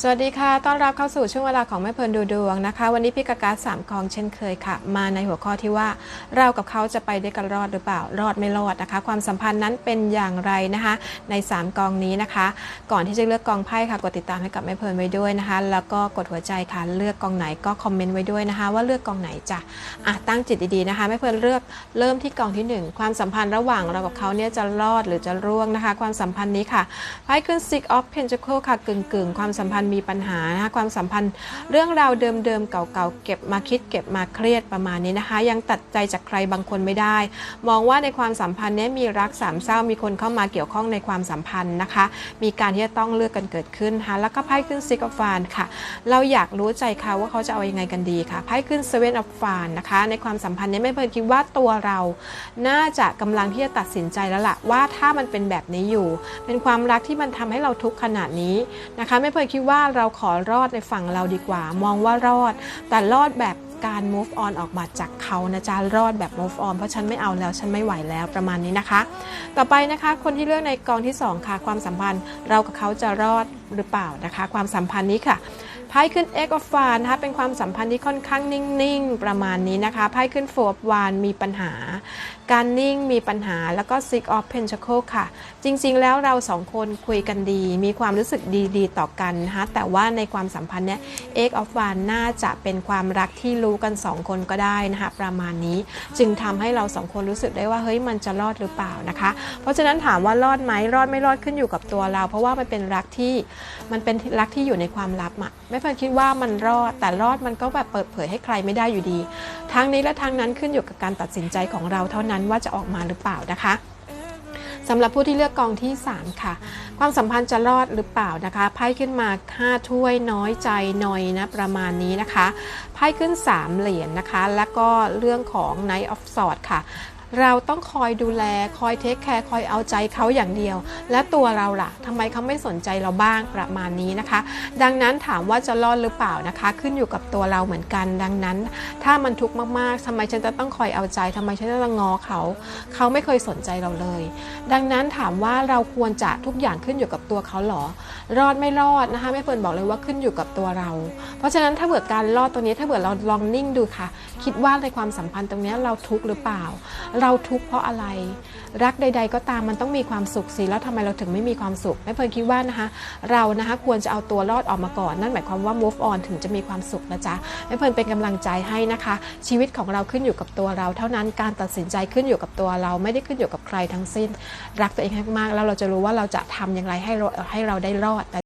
สวัสดีค่ะ ต้อนรับเข้าสู่ช่วงเวลาของแม่เพลินดูดวงนะคะ วันนี้พี่กากาสามกองเช่นเคยค่ะ มาในหัวข้อที่ว่าเรากับเขาจะไปได้กันรอดหรือเปล่า รอดไม่รอดนะคะ ความสัมพันธ์นั้นเป็นอย่างไรนะคะ ใน 3 กองนี้นะคะ ก่อนที่จะเลือกกองไพ่ค่ะ กดติดตามให้กับแม่เพลินไว้ด้วยนะคะ แล้วก็กดหัวใจค่ะ เลือกกองไหนก็คอมเมนต์ไว้ด้วยนะคะ ว่าเลือกกองไหนจ้ะอะตั้งจิตดีๆนะคะ แม่เพลินเลือกเริ่มที่กองที่หนึ่งความสัมพันธ์ระหว่างเรากับเขาเนี่ยจะรอดหรือจะร่วงนะคะ ความสัมพันธ์นี้ค่ะไพ่ขึ้น Six of Pentacles ค่ะกึ่งๆ ความสัมพันธ์มีปัญหานะคะความสัมพันธ์ เรื่องราวเดิมๆเก่าๆเก็บมาคิดเก็บมาเครียดประมาณนี้นะคะ ยังตัดใจจากใครบางคนไม่ได้ มองว่าในความสัมพันธ์เนี้มีรักสามเศร้ามีคนเข้ามาเกี่ยวข้องในความสัมพันธ์นะคะ มีการที่จะต้องเลือกกันเกิดขึ้นนะคะแล้วก็ไพ่ขึ้นซิกอฟานค่ะ เราอยากรู้ใจเขาว่าเขาจะเอาอยังไงกันดีค่ะไพ่ขึ้นเซเว่นอฟฟานนะคะในความสัมพันธ์นี้ไม่เพิ่นคิดว่าตัวเราน่าจะกำลังที่จะตัดสินใจแล้วล่ะว่าถ้ามันเป็นแบบนี้อยู่ เป็นความรักที่มันทำให้เราทุกข์ขนาดนี้นะคะ ไม่เพิ่นคิดว่าเราขอรอดในฝั่งเราดีกว่า มองว่ารอด แต่รอดแบบการ move on ออกมาจากเขานะจ๊ะรอดแบบ move on เพราะฉันไม่เอาแล้ว ฉันไม่ไหวแล้วประมาณนี้นะคะ ต่อไปนะคะ คนที่เลือกในกองที่ 2 ค่ะ ความสัมพันธ์เรากับเขาจะรอดหรือเปล่านะคะ ความสัมพันธ์นี้ค่ะไพ่ขึ้น X of w a n นะคะเป็นความสัมพันธ์ที่ค่อนข้างนิ่งๆ ประมาณนี้นะคะไพ่ขึ้น Four of w a n มีปัญหา การนิ่งมีปัญหาแล้วก็ Six of Pentacle ค่ะ จริงๆแล้วเราสองคนคุยกันดี มีความรู้สึกดีๆ ต่อกันนะคะแต่ว่าในความสัมพันธ์เนี้ย X of w a n น่าจะเป็นความรักที่รู้กัน 2 คนก็ได้นะคะประมาณนี้จึงทำให้เราสองคนรู้สึกได้ว่าเฮ้ยมันจะรอดหรือเปล่านะคะ เพราะฉะนั้นถามว่ารอดไหมรอดไม่รอดขึ้นอยู่กับตัวเรา เพราะว่ามันเป็นรักที่มันเป็นรักที่อยู่ในความลับอะไม่เพิ่นคิดว่ามันรอดแต่รอดมันก็แบบเปิดเผยให้ใครไม่ได้อยู่ดี ทั้งนี้และทั้งนั้นขึ้นอยู่กับการตัดสินใจของเราเท่านั้นว่าจะออกมาหรือเปล่านะคะสำหรับผู้ที่เลือกกองที่ 3 ค่ะ ความสัมพันธ์จะรอดหรือเปล่านะคะไพ่ขึ้นมา 5 ถ้วยน้อยใจนอยนะประมาณนี้นะคะไพ่ขึ้น 3 เหรียญนนะคะ แล้วก็เรื่องของ Knight of Swords ค่ะ เราต้องคอยดูแลคอยเทคแคร์คอยเอาใจเขาอย่างเดียว และตัวเราล่ะทำไมเขาไม่สนใจเราบ้างประมาณนี้นะคะ ดังนั้นถามว่าจะรอดหรือเปล่านะคะ ขึ้นอยู่กับตัวเราเหมือนกัน ดังนั้น ถ้ามันทุกข์มากๆทำไมฉันจะต้องคอยเอาใจทำไมฉันจะต้องงอเขา เขาไม่เคยสนใจเราเลย ดังนั้นถามว่าเราควรจะทุกอย่างขึ้นอยู่กับตัวเขาหรอ รอดไม่รอดนะคะไม่เฟิร์นบอกเลยว่าขึ้นอยู่กับตัวเรา เพราะฉะนั้นถ้าเกิดการรอดตัวนี้ถ้าเกิดเราลองนิ่งดูค่ะ คิดว่าในความสัมพันธ์ตรงนี้เราทุกข์หรือเปล่าเราทุกข์เพราะอะไร รักใด ๆ ก็ตามมันต้องมีความสุขสิแล้วทำไมเราถึงไม่มีความสุขแม่เฟิร์นคิดว่านะคะ เรานะคะควรจะเอาตัวรอดออกมาก่อน นั่นหมายความว่า move on ถึงจะมีความสุขนะจ๊ะแม่เฟิร์นเป็นกำลังใจให้นะคะ ชีวิตของเราขึ้นอยู่กับตัวเรา เท่านั้นการตัดสินใจขึ้นอยู่กับตัวเราไม่ได้ขึ้นอยู่กับใครทั้งสิ้น รักตัวเองให้มากๆแล้วเราจะรู้ว่าเราจะทำอย่างไรให้เราให้เราได้รอด